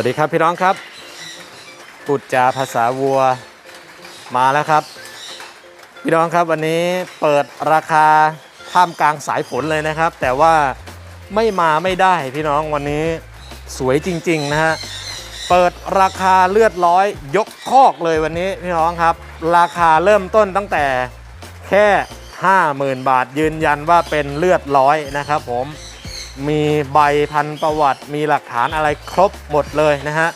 วัสดีครับพี่น้องครับปุจจาภาษาวัวมาแล้วครับ พี่น้องครับวันนี้เปิดราคาท่ามกลางสายฝนเลยนะครับ แต่ว่าไม่มาไม่ได้พี่น้องวันนี้สวยจริงๆนะฮะเปิดราคาเลือดร้อยยกคอกเลยวันนี้พี่น้องครับ ราคาเริ่มต้นตั้งแต่แค่ 50,000 บาทยืนยันว่าเป็นเลือดร้อยนะครับผม มีใบพันประวัติ มีหลักฐานอะไรครบหมดเลยนะฮะ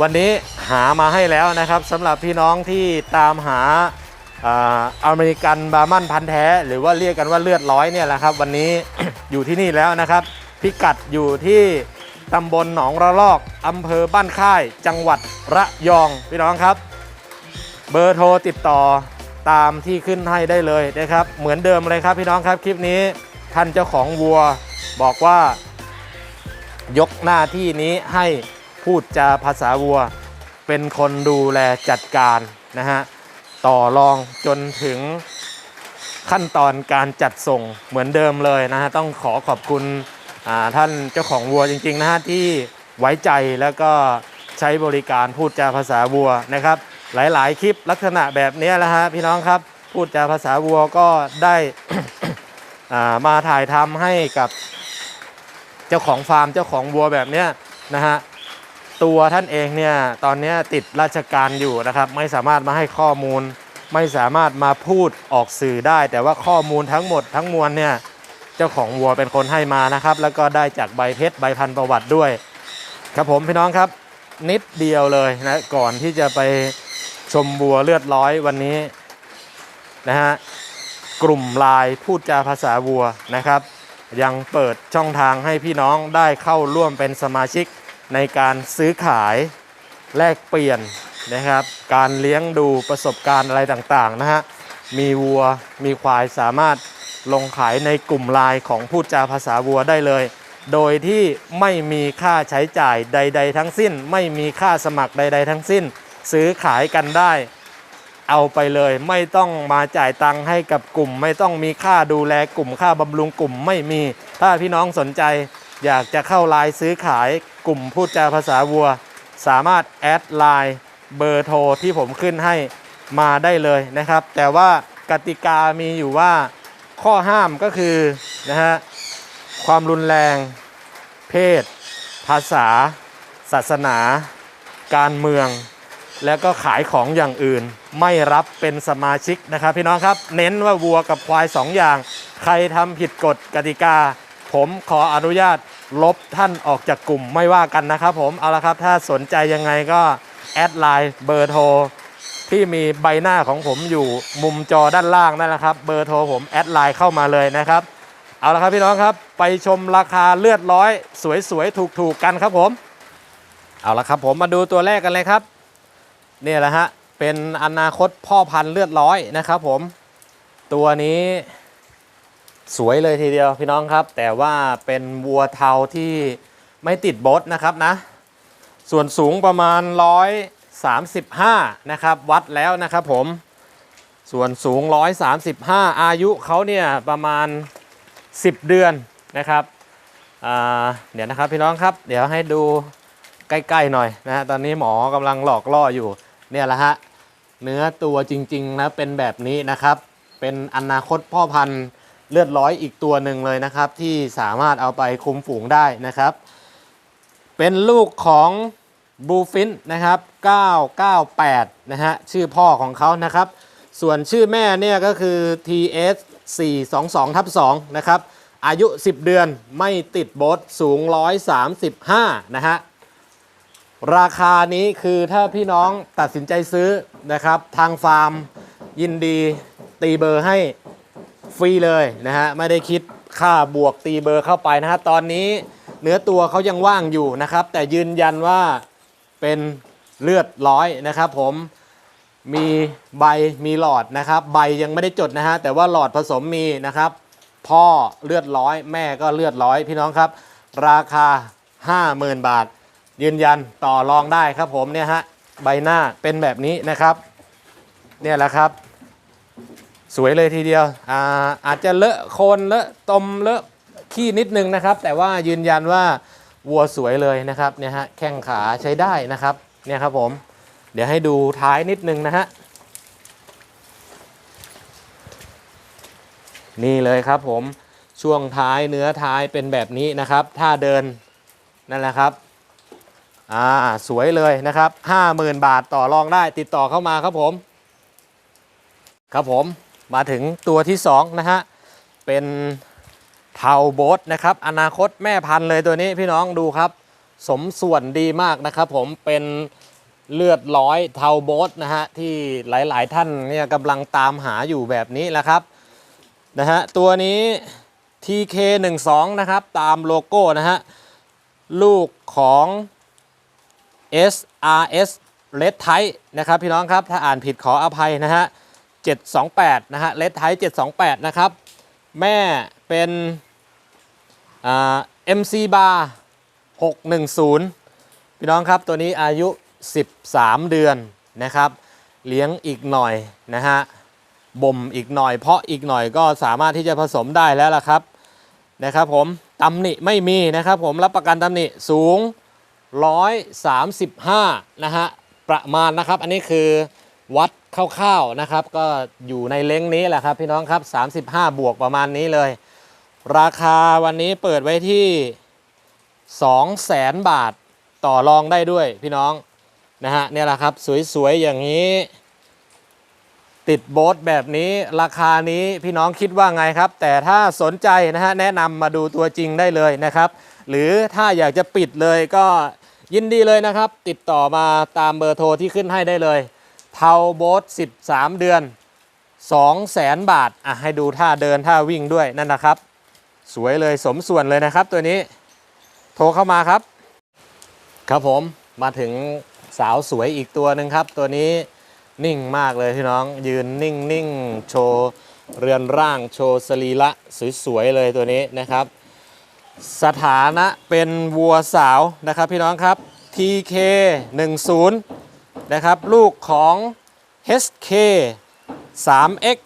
วันนี้หามาให้แล้วนะครับสำหรับพี่น้องที่ตามหาอเมริกันบาร์มันพันแท้ หรือว่าเรียกกันว่าเลือดร้อยเนี่ยแหละครับ วันนี้อยู่ที่นี่แล้วนะครับ พิกัดอยู่ที่ตำบลหนองระลอกอำเภอบ้านค่าย จังหวัดระยองพี่น้องครับ เบอร์โทรติดต่อตามที่ขึ้นให้ได้เลยนะครับ เหมือนเดิมเลยครับพี่น้องครับคลิปนี้ท่านเจ้าของวัว บอกว่ายกหน้าที่นี้ให้พูดจาภาษาวัว เป็นคนดูแลจัดการนะฮะต่อรองจนถึงขั้นตอนการจัดส่งเหมือนเดิมเลยนะฮะต้องขอขอบคุณท่านเจ้าของวัวจริงๆนะฮะที่ไว้ใจแล้วก็ใช้บริการพูดจาภาษาวัวนะครับ หลายๆ คลิปลักษณะแบบนี้แหละฮะพี่น้องครับพูดจาภาษาวัวก็ได้มาถ่ายทำให้กับ จ้าของฟาร์มเจ้าของวัวแบบเนี้ยนะฮะตัวท่านเองเนี่ยตอนนี้ติดราชการอยู่นะครับ ไม่สามารถมาให้ข้อมูล ไม่สามารถมาพูดออกสื่อได้ แต่ว่าข้อมูลทั้งหมดทั้งมวลเนี่ยเจ้าของวัวเป็นคนให้มานะครับ แล้วก็ได้จากใบเพชรใบพันธุ์ประวัติด้วย ครับผมพี่น้องครับ นิดเดียวเลยนะก่อนที่จะไปชมวัวเลือดร้อยวันนี้นะฮะกลุ่มลายพูดจาภาษาวัวนะครับ ยังเปิดช่องทางให้พี่น้องได้เข้าร่วมเป็นสมาชิกในการซื้อขายแลกเปลี่ยนนะครับ การเลี้ยงดูประสบการณ์อะไรต่างๆนะฮะมีวัวมีควายสามารถลงขายในกลุ่มไลน์ของพูดจาภาษาวัวได้เลย โดยที่ไม่มีค่าใช้จ่ายใด ๆ ทั้งสิ้น ไม่มีค่าสมัครใด ๆ ทั้งสิ้น ซื้อขายกันได้ เอาไปเลย ไม่ต้องมาจ่ายตังค์ให้กับกลุ่ม ไม่ต้องมีค่าดูแลกลุ่มค่าบำรุงกลุ่มไม่มี ถ้าพี่น้องสนใจ อยากจะเข้าไลน์ซื้อขายกลุ่มพูดจาภาษาวัว สามารถแอดไลน์เบอร์โทรที่ผมขึ้นให้มาได้เลยนะครับ แต่ว่ากติกามีอยู่ว่าข้อห้ามก็คือนะฮะความรุนแรง เพศ ภาษา ศาสนา การเมือง แล้วก็ขายของอย่างอื่น ไม่รับเป็นสมาชิกนะครับ พี่น้องครับ เน้นว่าวัวกับควาย2อย่าง ใครทำผิดกฎกติกา ผมขออนุญาตลบท่านออกจากกลุ่มไม่ว่ากันนะครับ ผมเอาละครับถ้าสนใจยังไงก็แอดไลน์เบอร์โทรที่มีใบหน้าของผมอยู่มุมจอด้านล่างนั่นแหละครับ เบอร์โทรผมแอดไลน์เข้ามาเลยนะครับ เอาละครับพี่น้องครับไปชมราคาเลือดร้อย สวยๆถูกๆกันครับผม เอาละครับผมมาดูตัวแรกกันเลยครับ เนี่ยแหละฮะ เป็นอนาคตพ่อพันธุ์เลือดร้อยนะครับผม ตัวนี้สวยเลยทีเดียวพี่น้องครับ แต่ว่าเป็นวัวเทาที่ไม่ติดบดนะครับนะ ส่วนสูงประมาณ 135 นะครับ วัดแล้วนะครับผม ส่วนสูง 135 อายุเขาเนี่ยประมาณ 10 เดือนนะครับเดี๋ยวนะครับพี่น้องครับ เดี๋ยวให้ดูใกล้ๆหน่อยนะฮะตอนนี้หมอกำลังหลอกล่ออยู่ เนี่ยแหละฮะเนื้อตัวจริงๆนะเป็นแบบนี้นะครับ เป็นอนาคตพ่อพันธุ์เลือดร้อยอีกตัวหนึ่งเลยนะครับ ที่สามารถเอาไปคุมฝูงได้นะครับ เป็นลูกของบูฟินนะครับ 998 นะฮะชื่อพ่อของเขานะครับ ส่วนชื่อแม่เนี่ยก็คือ TS 422ทับ2นะครับ อายุ 10 เดือนไม่ติดโบทสูง 135 นะฮะ ราคานี้คือถ้าพี่น้องตัดสินใจซื้อนะครับ ทางฟาร์มยินดีตีเบอร์ให้ฟรีเลยนะฮะไม่ได้คิดค่าบวกตีเบอร์เข้าไปนะฮะตอนนี้เนื้อตัวเขายังว่างอยู่นะครับ แต่ยืนยันว่าเป็นเลือดร้อยนะครับ ผมมีใบมีหลอดนะครับ ใบยังไม่ได้จดนะฮะแต่ว่าหลอดผสมมีนะครับ พ่อเลือดร้อย แม่ก็เลือดร้อย พี่น้องครับ ราคา 50,000 บาท ยืนยันต่อรองได้ครับผมเนี่ยฮะใบหน้าเป็นแบบนี้นะครับ เนี่ยแหละครับ สวยเลยทีเดียวอาอาจจะเลอะโคนเลอะตมเลอะขี้นิดนึงนะครับ แต่ว่ายืนยันว่าวัวสวยเลยนะครับเนี่ยฮะแข้งขาใช้ได้นะครับเนี่ยครับผม เดี๋ยวให้ดูท้ายนิดนึงนะฮะนี่เลยครับผมช่วงท้ายเนื้อท้ายเป็นแบบนี้นะครับ ถ้าเดินนั่นแหละครับ อ่าสวยเลยนะครับ 50,000 บาทต่อรองได้ติดต่อเข้ามาครับผม ครับผมมาถึงตัวที่ 2 นะฮะ เป็นเทาโบทนะครับ อนาคตแม่พันธุ์เลยตัวนี้พี่น้องดูครับ สมส่วนดีมากนะครับผมเป็นเลือดร้อยเทาโบทนะฮะ ที่หลายๆท่านเนี่ยกำลังตามหาอยู่แบบนี้แหละครับนะฮะตัวนี้ TK12 นะครับ ตามโลโก้นะฮะ ลูกของ SRS Red Type นะครับพี่น้องครับถ้าอ่านผิดขออภัยนะฮะ728นะฮะ Red Type 728 นะครับ แม่เป็นอ่า MC Bar 610 พี่น้องครับตัวนี้อายุ 13 เดือนนะครับ เลี้ยงอีกหน่อยนะฮะบ่มอีกหน่อย เพาะอีกหน่อยก็สามารถที่จะผสมได้แล้วล่ะครับนะครับผมตำหนิไม่มีนะครับผมรับประกันตำหนิสูง 135 นะฮะ ประมาณนะครับ อันนี้คือวัดคร่าวๆนะครับ ก็อยู่ในเล้งนี้แหละครับ พี่น้องครับ 35 บวกประมาณนี้เลย ราคาวันนี้เปิดไว้ที่ 200,000 บาทต่อรองได้ด้วยพี่น้องนะฮะเนี่ยแหละครับสวยๆอย่างนี้ ติดโบ๊ทแบบนี้ราคานี้พี่น้องคิดว่าไงครับ แต่ถ้าสนใจนะฮะแนะนำมาดูตัวจริงได้เลยนะครับ หรือถ้าอยากจะปิดเลยก็ ยินดีเลยนะครับ ติดต่อมาตามเบอร์โทรที่ขึ้นให้ได้เลย เทาโบ๊ท13 เดือน 200,000บาท อะให้ดูท่าเดินท่าวิ่งด้วยนั่นนะครับ สวยเลยสมส่วนเลยนะครับตัวนี้ โทรเข้ามาครับ ครับผมมาถึงสาวสวยอีกตัวหนึ่งครับ ตัวนี้นิ่งมากเลยพี่น้องยืนนิ่งนิ่งโชว์เรือนร่างโชว์สรีระสวยๆเลยตัวนี้นะครับ สถานะเป็นวัวสาวนะครับพี่น้องครับ TK 10นะครับลูกของ HK 3X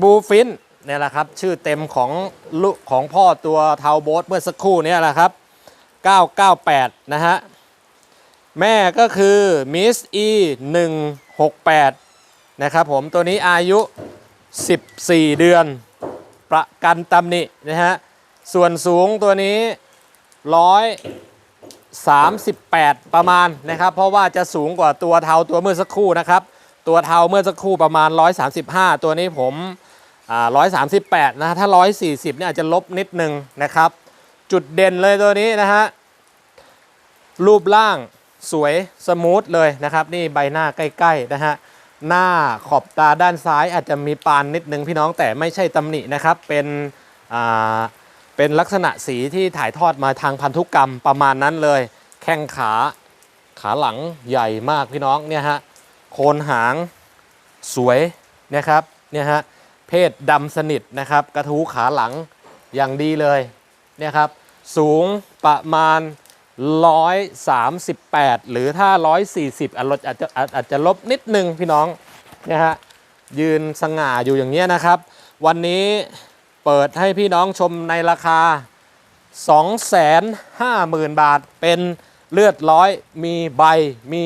b u l f i n เนี่ยแหละครับชื่อเต็มของลูกของพ่อตัวเทาโบสเมื่อสักครู่นี่ยแหละครับ 998 นะฮะ แม่ก็คือ Miss E 168 นะครับผมตัวนี้อายุ 14 เดือน ประกันตำหนินะฮะ ส่วนสูงตัวนี้138ปดประมาณนะครับ เพราะว่าจะสูงกว่าตัวเทาตัวเมื่อสักครู่นะครับ ตัวเทาเมื่อสักครู่ประมาณ135ตัวนี้ผมอ่า138นะฮะถ้า140เนี่ยอาจจะลบนิดนึงนะครับ จุดเด่นเลยตัวนี้นะฮะรูปร่างสวยสมูทเลยนะครับ นี่ใบหน้าใกล้ๆนะฮะหน้าขอบตาด้านซ้ายอาจจะมีปานนิดนึงพี่น้องแต่ไม่ใช่ตำหนินะครับ เป็นอ่า เป็นลักษณะสีที่ถ่ายทอดมาทางพันธุกรรมประมาณนั้นเลย แข้งขาขาหลังใหญ่มากพี่น้องเนี่ยฮะโคนหางสวยนะครับเนี่ยฮะเพศดำสนิทนะครับ กระทู้ขาหลังอย่างดีเลยเนี่ยครับสูงประมาณ 138 หรือถ้า 140อาจจะอาจจะอาจจะลบนิดนึงพี่น้องเนี่ยฮะยืนสง่าอยู่อย่างเงี้ยนะครับ วันนี้ เปิดให้พี่น้องชมในราคา 250,000 บาท เป็นเลือดร้อย มีใบ มี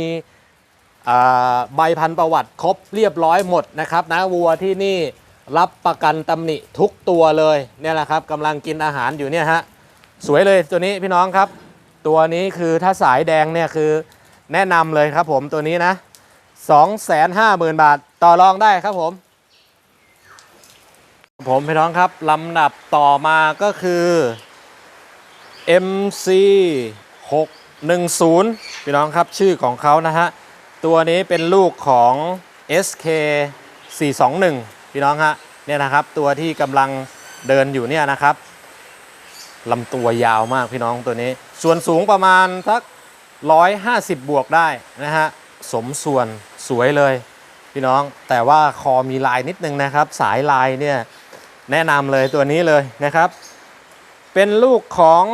ใบพันธุ์ประวัติครบเรียบร้อยหมดนะครับนะวัวที่นี่รับประกันตำหนิทุกตัวเลยเนี่ยแหละครับกำลังกินอาหารอยู่เนี่ยฮะสวยเลยตัวนี้พี่น้องครับ ตัวนี้คือถ้าสายแดงเนี่ยคือแนะนำเลยครับผมตัวนี้นะ 250,000 บาทต่อรองได้ครับผม ผมพี่น้องครับลำดับต่อมาก็คือ MC 610พี่น้องครับชื่อของเขานะฮะ ตัวนี้เป็นลูกของ SK 421พี่น้องฮะเนี่ยนะครับ ตัวที่กำลังเดินอยู่เนี่ยนะครับลำตัวยาวมากพี่น้องตัวนี้ ส่วนสูงประมาณสัก 150 บวกได้นะฮะ สมส่วนสวยเลยพี่น้องแต่ว่าคอมีลายนิดนึงนะครับ สายลายเนี่ย แนะนำเลยตัวนี้เลยนะครับ เป็นลูกของ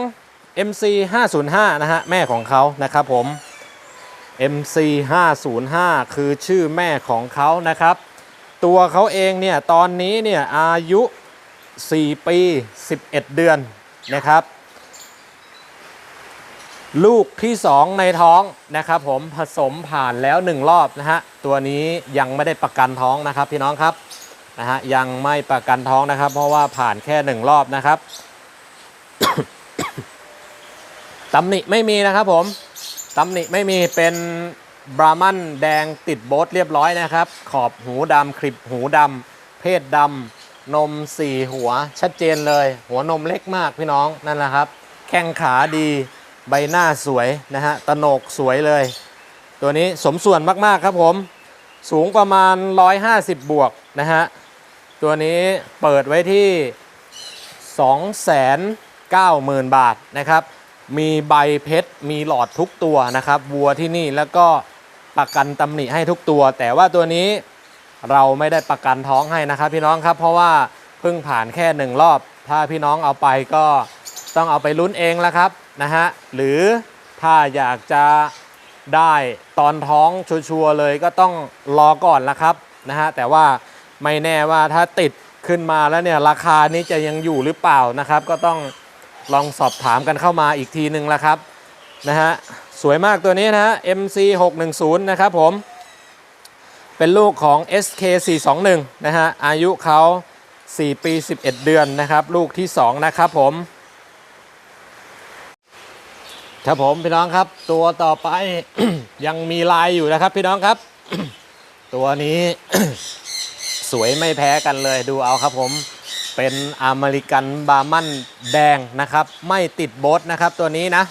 MC 505นะฮะแม่ของเขานะครับผม MC 505คือชื่อแม่ของเขานะครับ ตัวเขาเองเนี่ยตอนนี้เนี่ยอายุ 4 ปี 11 เดือนนะครับ ลูกที่ 2 ในท้องนะครับผมผสมผ่านแล้ว 1 รอบนะฮะตัวนี้ยังไม่ได้ประกันท้องนะครับพี่น้องครับ นะฮะยังไม่ประกันท้องนะครับ เพราะว่าผ่านแค่1รอบนะครับตำหนิไม่มีนะครับผมตำหนิไม่มีเป็นบรามันแดงติดโบทเรียบร้อยนะครับ ขอบหูดำคลิปหูดำเพศดำนมสี่หัวชัดเจนเลย หัวนมเล็กมากพี่น้องนั่นแหละครับ แข้งขาดีใบหน้าสวยนะฮะตโนกสวยเลย ตัวนี้สมส่วนมากๆครับผม สูงประมาณ 150 บวกนะฮะ ตัวนี้เปิดไว้ที่ 290,000 บาทนะครับ มีใบเพชร มีหลอดทุกตัวนะครับ วัวที่นี่แล้วก็ประกันตำหนิให้ทุกตัว แต่ว่าตัวนี้เราไม่ได้ประกันท้องให้นะครับ พี่น้องครับเพราะว่าเพิ่งผ่านแค่หนึ่งรอบ ถ้าพี่น้องเอาไปก็ต้องเอาไปลุ้นเองแล้วครับนะฮะหรือถ้าอยากจะได้ตอนท้องชัวร์เลยก็ต้องรอก่อนละครับนะฮะแต่ว่า ไม่แน่ว่าถ้าติดขึ้นมาแล้วเนี่ยราคานี้จะยังอยู่หรือเปล่านะครับ ก็ต้องลองสอบถามกันเข้ามาอีกทีหนึ่งละครับนะฮะสวยมากตัวนี้นะฮะ MC 610นะครับผม เป็นลูกของ SK 421นะฮะอายุเขา4 ปี 11 เดือนนะครับ ลูกที่ 2 นะครับผม ครับผมพี่น้องครับ ตัวต่อไปยังมีลายอยู่นะครับพี่น้องครับ ตัวนี้ สวยไม่แพ้กันเลยดูเอาครับผมเป็นอเมริกันบาร์มันแดงนะครับ ไม่ติดโบทนะครับตัวนี้นะ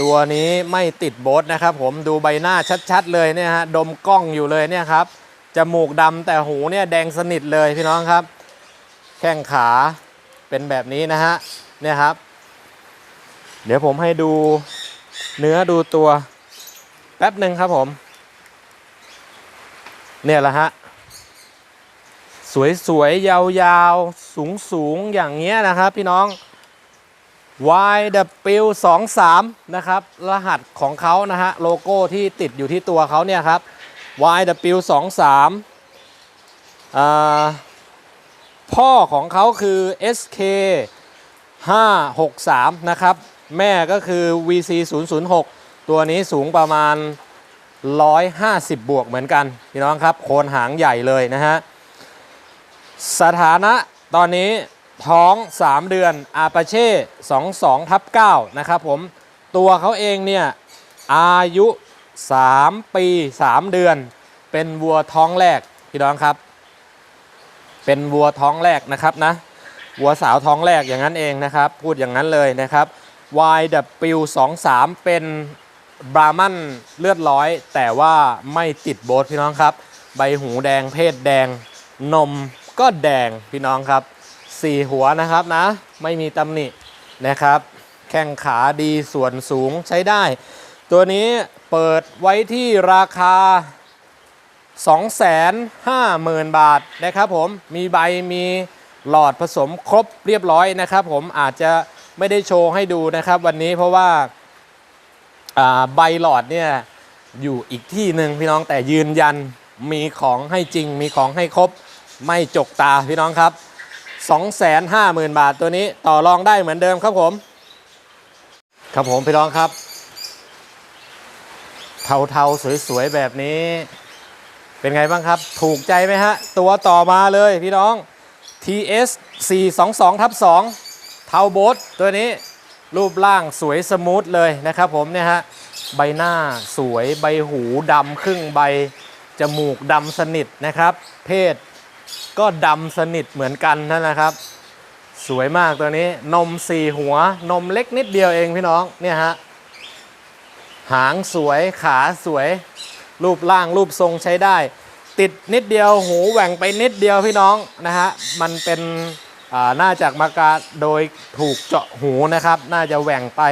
ตัวนี้ไม่ติดโบทนะครับผมดูใบหน้าชัดๆ เลยเนี่ยฮะดมกล้องอยู่เลยเนี่ยครับจมูกดำแต่หูเนี่ยแดงสนิทเลยพี่น้องครับ แข้งขาเป็นแบบนี้นะฮะเนี่ยครับ เดี๋ยวผมให้ดูเนื้อดูตัวแป๊บหนึ่งครับผม เนี่ยแหละฮะ สวยๆ ยาวๆ สูงๆ อย่างเงี้ยนะครับพี่น้อง YW23 นะครับรหัสของเขานะฮะโลโก้ที่ติดอยู่ที่ตัวเขาเนี่ยครับ YW23 อ่าพ่อของเขาคือ SK 563 นะครับ แม่ก็คือ VC 006ตัวนี้สูงประมาณ 150 บวกเหมือนกัน พี่น้องครับ โคนหางใหญ่เลยนะฮะ สถานะตอนนี้ท้อง 3 เดือนอาปาเช่22ทับ9นะครับผม ตัวเขาเองเนี่ยอายุ 3 ปี 3 เดือน เป็นวัวท้องแรกพี่น้องครับ เป็นวัวท้องแรกนะครับนะ วัวสาวท้องแรกอย่างนั้นเองนะครับ พูดอย่างนั้นเลยนะครับ YW23 เป็นบรามันเลือดร้อย แต่ว่าไม่ติดโบทพี่น้องครับ ใบหูแดงเพศแดงนม ก็แดงพี่น้องครับสี่หัวนะครับนะ ไม่มีตำหนินะครับ แข้งขาดีส่วนสูงใช้ได้ ตัวนี้เปิดไว้ที่ราคา 250,000 บาทนะครับผมมีใบมีหลอดผสมครบเรียบร้อยนะครับผมอาจจะไม่ได้โชว์ให้ดูนะครับ วันนี้เพราะว่าอ่าใบหลอดเนี่ยอยู่อีกที่หนึ่งพี่น้องแต่ยืนยันมีของให้จริงมีของให้ครบ ไม่จกตาพี่น้องครับ 250,000 บาทตัวนี้ต่อรองได้เหมือนเดิมครับผม ครับผมพี่น้องครับ เทาๆสวยๆแบบนี้ เป็นไงบ้างครับ ถูกใจไหมฮะ ตัวต่อมาเลยพี่น้อง TS 422ทับ2เทาโบทตัวนี้รูปร่างสวยสมูทเลยนะครับผมเนี่ยฮะใบหน้าสวยใบหูดำครึ่งใบ จมูกดำสนิทนะครับ เพศ ก็ดำสนิทเหมือนกันนั่นนะครับ สวยมากตัวนี้นมสี่หัวนมเล็กนิดเดียวเองพี่น้องเนี่ยฮะหางสวยขาสวย รูปร่างรูปทรงใช้ได้ ติดนิดเดียวหูแหว่งไปนิดเดียวพี่น้องนะฮะมันเป็นอ่าน่าจากมากาโดยถูกเจาะหูนะครับ น่าจะแหว่งไป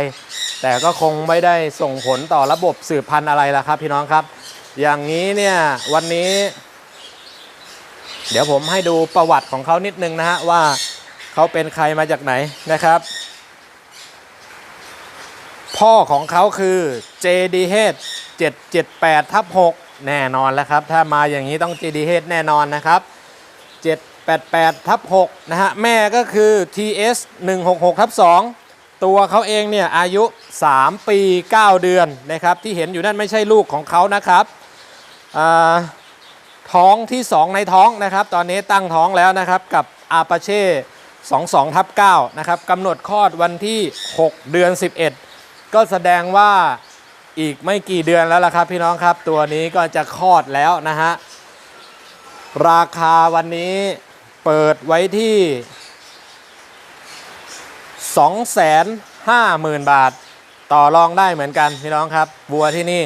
แต่ก็คงไม่ได้ส่งผลต่อระบบสืบพันธุ์อะไรละครับ พี่น้องครับ อย่างนี้เนี่ยวันนี้ เดี๋ยวผมให้ดูประวัติของเขานิดนึงนะฮะว่าเขาเป็นใครมาจากไหนนะครับ พ่อของเขาคือ JDH 778ทับ6แน่นอนแล้วครับ ถ้ามาอย่างนี้ต้อง JDH แน่นอนนะครับ 788ทับ6นะฮะแม่ก็คือ TS 166ทับ2ตัวเขาเองเนี่ยอายุ 3 ปี 9 เดือนนะครับ ที่เห็นอยู่นั่นไม่ใช่ลูกของเขานะครับอ่า ท้องที่ 2 ในท้องนะครับ ตอนนี้ตั้งท้องแล้วนะครับกับอาปาเช่22ทับ9นะครับกำหนดคลอดวันที่ 6 เดือน 11 ก็แสดงว่าอีกไม่กี่เดือนแล้วล่ะครับ พี่น้องครับตัวนี้ก็จะคลอดแล้วนะฮะราคาวันนี้เปิดไว้ที่ 250,000 บาท ต่อรองได้เหมือนกันพี่น้องครับวัวที่นี่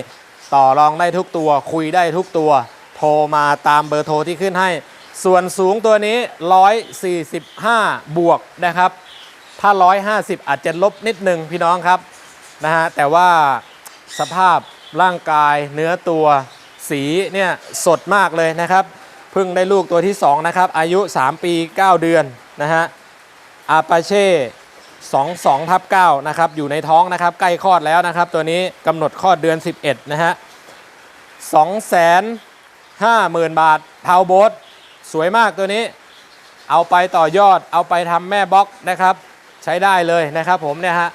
ต่อรองได้ทุกตัวคุยได้ทุกตัว โทรมาตามเบอร์โทรที่ขึ้นให้ ส่วนสูงตัวนี้ 145 บวกนะครับ ถ้า 150 อาจจะลบนิดนึงพี่น้องครับนะฮะแต่ว่าสภาพร่างกายเนื้อตัวสีเนี่ยสดมากเลยนะครับเพิ่งได้ลูกตัวที่ 2 นะครับ อายุ 3 ปี 9 เดือนนะฮะอาปาเช่22ทับ9นะครับ อยู่ในท้องนะครับ ใกล้คลอดแล้วนะครับ ตัวนี้กำหนดคลอดเดือน 11 นะฮะ 50,000 บาทพาวโบสสวยมากตัวนี้ เอาไปต่อยอดเอาไปทำแม่บล็อกนะครับ ใช้ได้เลยนะครับผมเนี่ยฮะ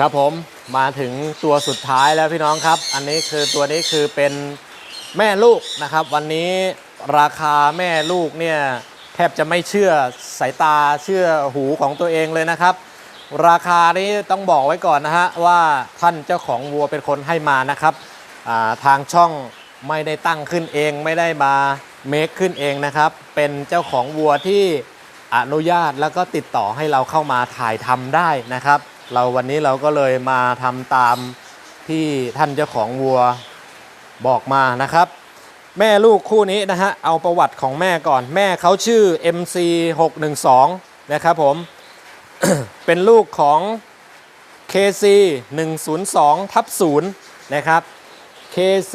ครับผมมาถึงตัวสุดท้ายแล้วพี่น้องครับ อันนี้คือตัวนี้คือเป็นแม่ลูกนะครับ วันนี้ราคาแม่ลูกเนี่ยแทบจะไม่เชื่อสายตาเชื่อหูของตัวเองเลยนะครับ ราคานี้ต้องบอกไว้ก่อนนะฮะว่าท่านเจ้าของวัวเป็นคนให้มานะครับทางช่องไม่ได้ตั้งขึ้นเองไม่ได้มาเมคขึ้นเองนะครับ เป็นเจ้าของวัวที่อนุญาตแล้วก็ติดต่อให้เราเข้ามาถ่ายทำได้นะครับ เราวันนี้เราก็เลยมาทำตามที่ท่านเจ้าของวัวบอกมานะครับ แม่ลูกคู่นี้นะฮะเอาประวัติของแม่ก่อนแม่เขาชื่อ MC 612นะครับผม เป็นลูกของ KC 102ทับ0นะครับ KC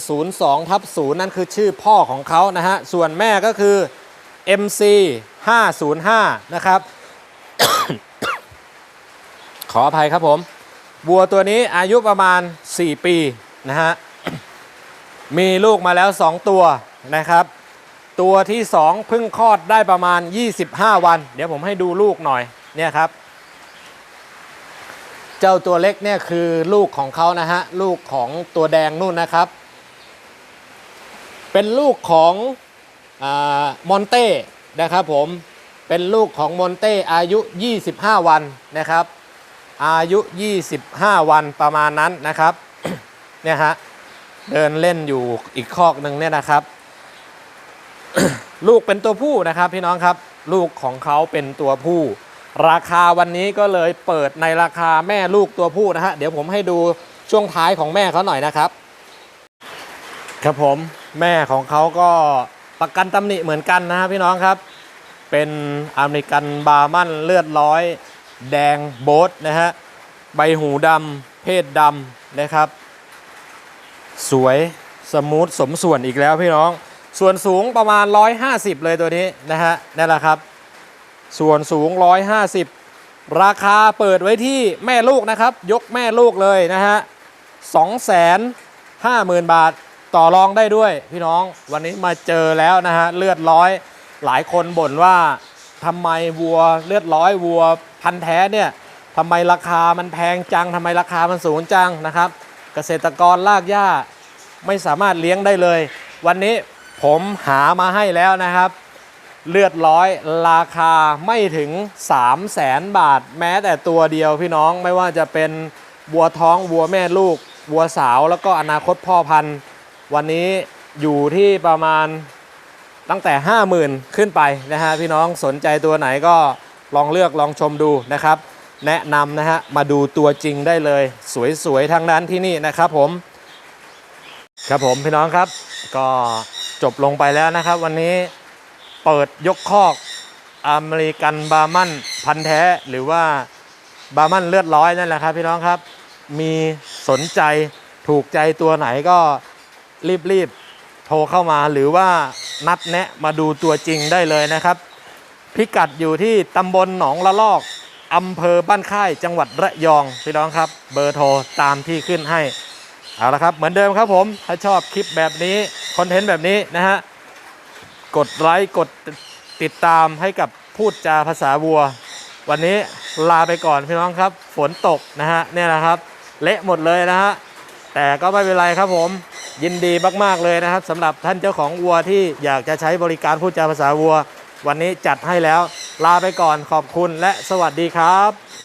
102ทับ0นั่นคือชื่อพ่อของเขานะฮะ ส่วนแม่ก็คือ MC 505นะครับ ขออภัยครับผม วัวตัวนี้อายุประมาณ 4 ปีนะฮะ มีลูกมาแล้ว 2 ตัวนะครับตัวที่ 2 เพิ่งคลอดได้ประมาณ 25 วัน เดี๋ยวผมให้ดูลูกหน่อย เนี่ยครับ เจ้าตัวเล็กเนี่ยคือลูกของเขานะฮะ ลูกของตัวแดงนู่นนะครับ เป็นลูกของมอนเต้นะครับผม เป็นลูกของมอนเต้อายุ 25 วันนะครับ อายุ 25 วันประมาณนั้นนะครับ เนี่ยฮะ เดินเล่นอยู่อีกคอกหนึ่งเนี่ยนะครับ ลูกเป็นตัวผู้นะครับพี่น้องครับ ลูกของเขาเป็นตัวผู้ ราคาวันนี้ก็เลยเปิดในราคาแม่ลูกตัวผู้นะฮะ เดี๋ยวผมให้ดูช่วงท้ายของแม่เขาหน่อยนะครับ ครับผมแม่ของเขาก็ประกันตำหนิเหมือนกันนะฮะพี่น้องครับ เป็นอเมริกันบาร์มันเลือดร้อย แดงโบทนะฮะ ใบหูดำเพศดำนะครับ สวยสมูทสมส่วนอีกแล้วพี่น้อง ส่วนสูงประมาณ 150 เลยตัวนี้นะฮะนั่นแหละครับ ส่วนสูง 150 ราคาเปิดไว้ที่แม่ลูกนะครับ ยกแม่ลูกเลยนะฮะ250,000 บาทต่อรองได้ด้วยพี่น้องวันนี้มาเจอแล้วนะฮะเลือดร้อยหลายคนบ่นว่าทำไมวัวเลือดร้อยวัวพันแท้เนี่ยทำไมราคามันแพงจังทำไมราคามันสูงจังนะครับ เกษตรกรลากหญ้าไม่สามารถเลี้ยงได้เลย วันนี้ผมหามาให้แล้วนะครับ เลือดร้อยราคาไม่ถึง 3 0 0แสนบาท แม้แต่ตัวเดียวพี่น้องไม่ว่าจะเป็นวัวท้องวัวแม่ลูก วัวสาวแล้วก็อนาคตพ่อพันธุ์วันนี้อยู่ที่ประมาณตั้งแต่ 50,000 ขึ้นไปนะฮะพี่น้องสนใจตัวไหนก็ลองเลือกลองชมดูนะครับ แนะนำนะฮะมาดูตัวจริงได้เลย สวยๆทั้งนั้นที่นี่นะครับผม ครับผมพี่น้องครับ ก็จบลงไปแล้วนะครับ วันนี้ เปิดยกคอกอเมริกันบาร์มันพันแท้หรือว่าบาร์มันเลือดร้อยนั่นแหละครับพี่น้องครับ มีสนใจถูกใจตัวไหนก็รีบๆโทรเข้ามาหรือว่านัดแนะมาดูตัวจริงได้เลยนะครับ พิกัดอยู่ที่ตำบลหนองละลอกอำเภอบ้านค่ายจังหวัดระยองพี่น้องครับ เบอร์โทรตามที่ขึ้นให้เอาละครับ เหมือนเดิมครับผม ถ้าชอบคลิปแบบนี้ คอนเทนต์แบบนี้นะฮะ กดไลค์กดติดตามให้กับพูดจาภาษาวัว วันนี้ลาไปก่อนพี่น้องครับ ฝนตกนะฮะเนี่ยนะครับ เละหมดเลยนะฮะแต่ก็ไม่เป็นไรครับผมยินดีมาก ๆ เลยนะครับสำหรับท่านเจ้าของวัวที่อยากจะใช้บริการพูดจาภาษาวัว วันนี้จัดให้แล้ว ลาไปก่อนขอบคุณและสวัสดีครับ